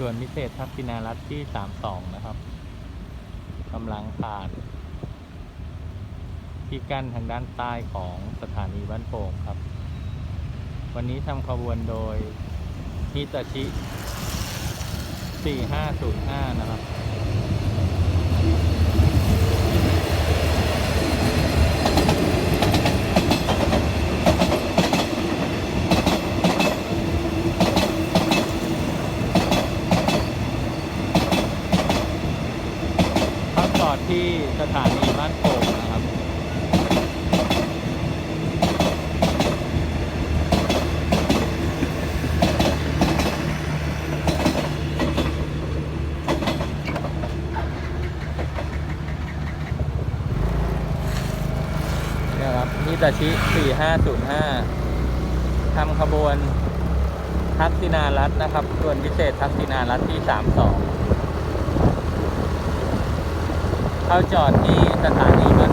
ด่วนพิเศษทักษินารัตที่สามสองนะครับกำลังผ่าน ที่กั้นทางด้านใต้ของสถานีบ้านโป่งครับ วันนี้ทำขบวนโดยฮิตาชิ 4505 นะครับ จอดที่สถานีบ้านโป่งนะครับเนี่ยครับนิตาชิ 4505ทำขบวนทักษิณารัตนะครับ ส่วนพิเศษทักษิณารัตที่ 32 เข้าจอดที่สถานีบ้าน